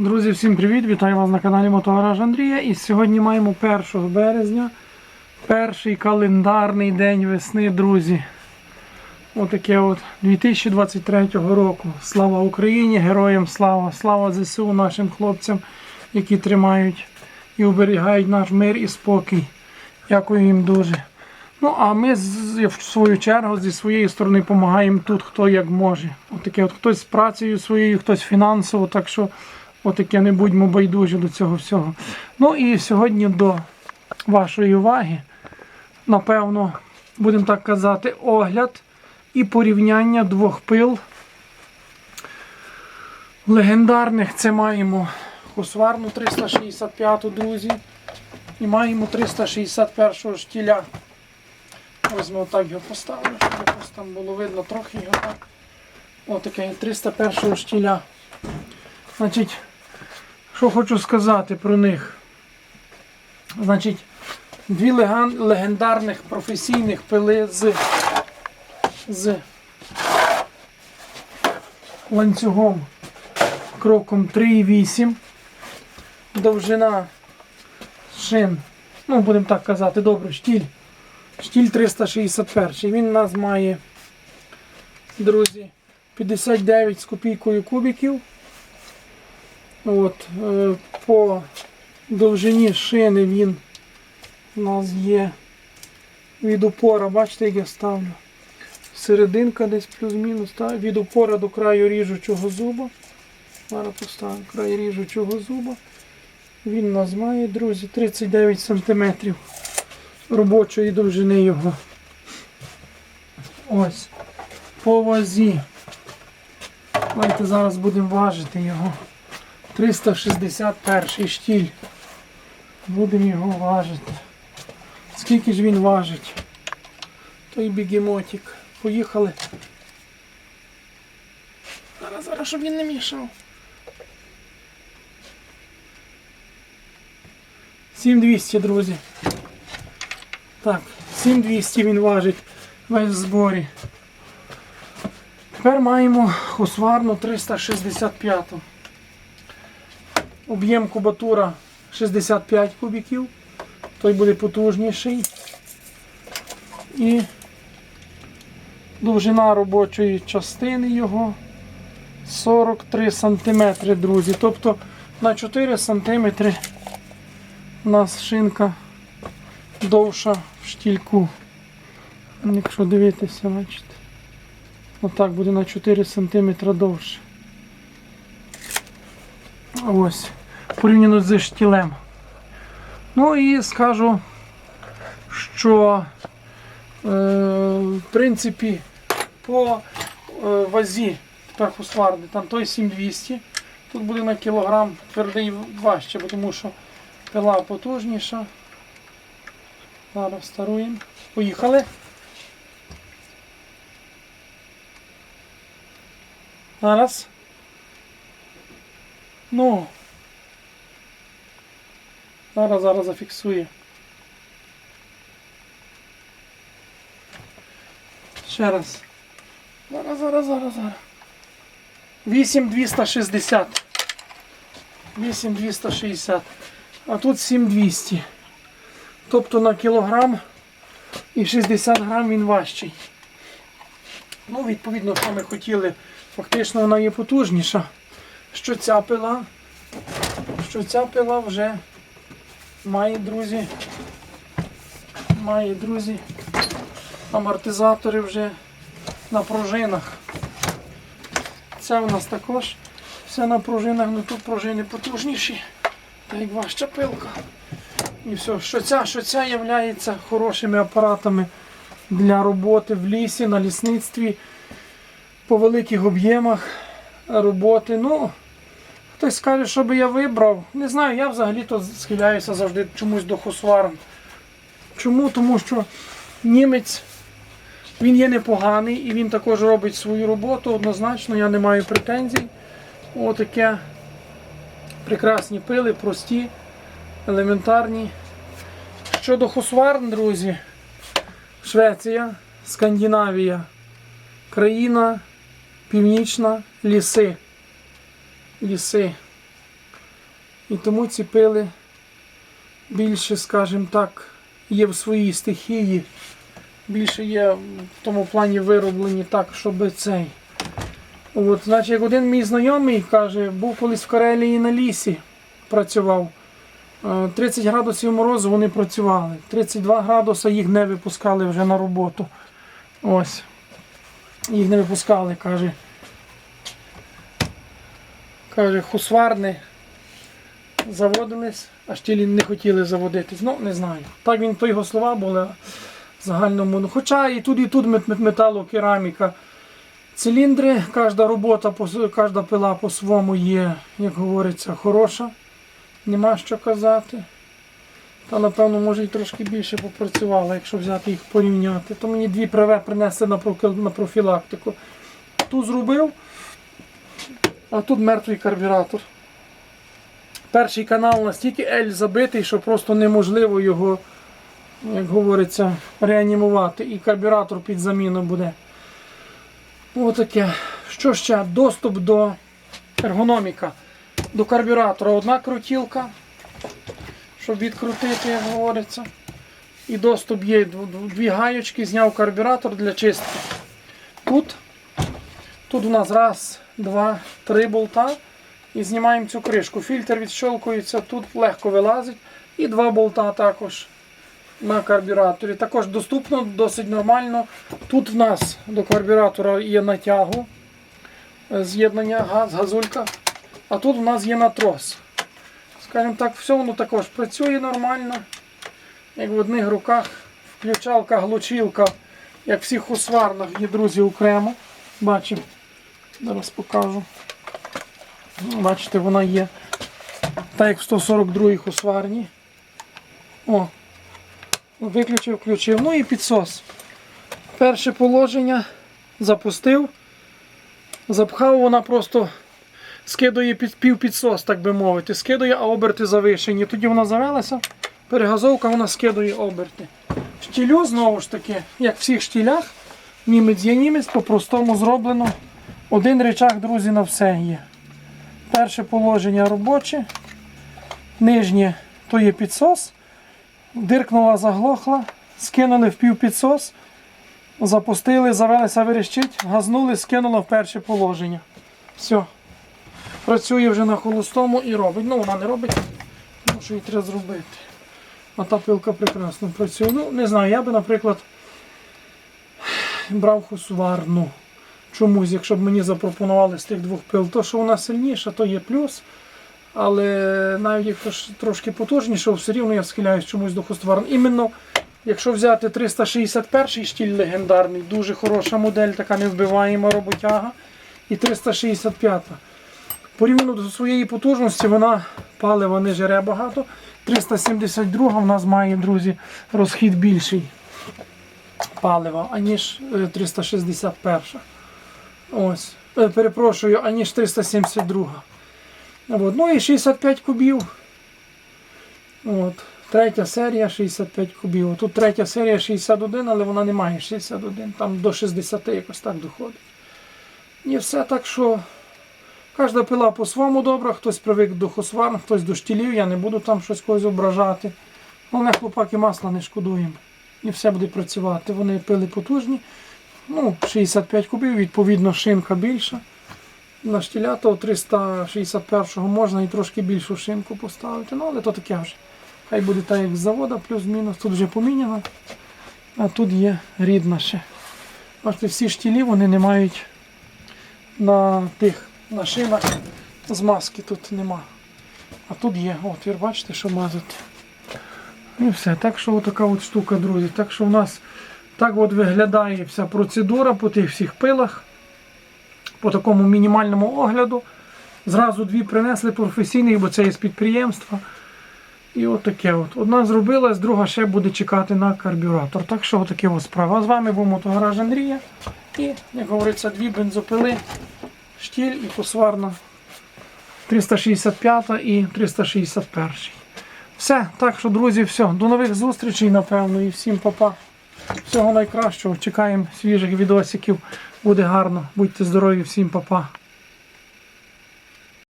Друзі, всім привіт! Вітаю вас на каналі Мотогараж Андрія. І сьогодні маємо 1 березня, перший календарний день весни, друзі. Отаке от 2023 року. Слава Україні, героям слава! Слава ЗСУ нашим хлопцям, які тримають і оберігають наш мир і спокій. Дякую їм дуже. Ну, а ми в свою чергу зі своєї сторони допомагаємо тут, хто як може. Отаке от хтось з працею своєю, хтось фінансово, так що отаке не будьмо байдужі до цього всього. Ну і сьогодні до вашої уваги, напевно, будемо так казати, огляд і порівняння двох пил. Легендарних це маємо Хусварну 365, друзі. І маємо 361 штіля. Ось ми отак його поставили, щоб якось там було видно трохи його так. Отаке 301 штіля. Значить, що хочу сказати про них. Значить, дві легендарних професійних пили з, з ланцюгом кроком 3,8. Довжина шин. Ну, будемо так казати, добре, штіль. Штіль 361. Він у нас має, друзі, 59 з копійкою кубиків. От, е, по довжині шини він у нас є від упора, бачите, як я ставлю. Серединка десь плюс-мінус, від упора до краю ріжучого зуба. Зараз поставимо край ріжучого зуба. Він у нас має, друзі, 39 см робочої довжини його. Ось. По вазі. Давайте зараз будемо важити його. 361 штіль. Будемо його важити. Скільки ж він важить? Той бігемотик. Поїхали. Зараз, зараз, щоб він не мішав. 7200, друзі. Так, 7200 він важить весь в зборі. Тепер маємо хусварну 365. Об'єм кубатура 65 кубіків. Той буде потужніший. І довжина робочої частини його 43 см, друзі. Тобто на 4 см у нас шинка довша в штільку. Якщо дивитися, бачите. Отак буде на 4 см довше. Ось. Порівняно зі штілем. Ну і скажу, що е, в принципі по е, вазі тепер там той 7200. Тут буде на кілограм твердий важче, тому що пила потужніша. Зараз старуємо. Поїхали. Зараз. Ну. Зараз, зараз зафіксує. Ще раз. Зараз, зараз, зараз, зараз. 8260. 8260. А тут 7200. Тобто на кілограм і 60 грам він важчий. Ну, відповідно, що ми хотіли. Фактично вона є потужніша. Що ця пила, що ця пила вже має, друзі, має, друзі, амортизатори вже на пружинах. Ця у нас також все на пружинах, але тут пружини потужніші, так як важча пилка. І все, що ця, що ця є хорошими апаратами для роботи в лісі, на лісництві, по великих об'ємах роботи. Ну, хтось скаже, що би я вибрав. Не знаю, я взагалі-то схиляюся завжди чомусь до Хусварн. Чому? Тому що німець він є непоганий і він також робить свою роботу. Однозначно, я не маю претензій. Отаке прекрасні пили, прості, елементарні. Щодо Хусварн, друзі, Швеція, Скандинавія, країна, північна, ліси. Ліси. І тому ці пили більше, скажімо так, є в своїй стихії. Більше є в тому плані вироблені так, щоб цей. От, значить, як один мій знайомий каже, був колись в Карелії на лісі, працював. Е, 30 градусів морозу вони працювали. 32 градуси їх не випускали вже на роботу. Ось. Їх не випускали, каже. Каже, хусварни заводились, а штілі не хотіли заводитись. Ну, не знаю. Так він, то його слова були в загальному. Ну, Хоча і тут, і тут мет- мет- металокераміка. Циліндри, кожна робота, кожна пила по-своєму є, як говориться, хороша. Нема що казати. Та напевно може і трошки більше попрацювала, якщо взяти їх порівняти. То мені дві праве принесли на профілактику. Ту зробив, а тут мертвий карбюратор. Перший канал настільки ель забитий, що просто неможливо його, як говориться, реанімувати. І карбюратор під заміну буде. Отаке. Що ще? Доступ до ергономіка. До карбюратора одна крутілка, щоб відкрутити, як говориться. І доступ є дв- дв- дві гаючки, зняв карбюратор для чистки. Тут, тут у нас раз, два, три болта. І знімаємо цю кришку. Фільтр відщолкується, тут легко вилазить. І два болта також на карбюраторі. Також доступно, досить нормально. Тут в нас до карбюратора є натягу, е, з'єднання газ, газулька. А тут у нас є натрос. Скажімо так, все воно також працює нормально. Як в одних руках. Включалка, глушилка, як всіх усварнах є, друзі, окремо. Бачимо. Зараз покажу. Бачите, вона є. Так як в 142 усварні. О, виключив, включив. Ну і підсос. Перше положення запустив. Запхав, вона просто скидує під півпідсос, так би мовити. Скидує, а оберти завишені. Тоді вона завелася. Перегазовка вона скидує оберти. Штілю знову ж таки, як в всіх штілях, німець є німець, по-простому зроблено. Один речах, друзі, на все є. Перше положення робоче. Нижнє то є підсос. Диркнула, заглохла, скинули в півпідсос, запустили, завелися верещить, газнули, скинула в перше положення. Все. Працює вже на холостому і робить. Ну, вона не робить, тому що її треба зробити. А та пилка прекрасно працює. Ну, не знаю, я би, наприклад, брав хусварну. Чомусь, якщо б мені запропонували з тих двох пил, то що вона сильніша, то є плюс. Але навіть якщо трошки потужніше, все рівно я схиляюсь чомусь до хустварн. Іменно, якщо взяти 361 штіль легендарний, дуже хороша модель, така невбиваєма роботяга. І 365. Порівняно до своєї потужності, вона палива не жере багато. 372 в нас має, друзі, розхід більший палива, аніж е, 361. Ось. Е, Перепрошую, аніж 372. От. Ну і 65 кубів. От. Третя серія 65 кубів. Тут третя серія 61, але вона не має 61. Там до 60 якось так доходить. І все так, що кожна пила по-своєму добра, хтось привик до хосварн, хтось до штілів, я не буду там щось когось ображати. Головне, хлопаки масла не шкодуємо. І все буде працювати. Вони пили потужні. Ну, 65 кубів, відповідно, шинка більша. На штіля то 361-го можна і трошки більшу шинку поставити. Ну, але то таке вже. Хай буде так, як з завода, плюс-мінус. Тут вже поміняно. А тут є рідна ще. Бачите, всі штілі вони не мають на тих на шинах змазки тут нема. А тут є отвір, бачите, що мазати. І все. Так що така от штука, друзі. Так що в нас так от виглядає вся процедура по тих всіх пилах. По такому мінімальному огляду. Зразу дві принесли професійних, бо це є з підприємства. І от таке от. Одна зробилась, друга ще буде чекати на карбюратор. Так що отаке от справа. А з вами був мотогараж Андрія. І, як говориться, дві бензопили, штіль і посварна 365 і 361. Все, так що, друзі, все. До нових зустрічей, напевно, і всім па-па. Всього найкращого. Чекаємо свіжих відосиків. Буде гарно. Будьте здорові, всім па-па.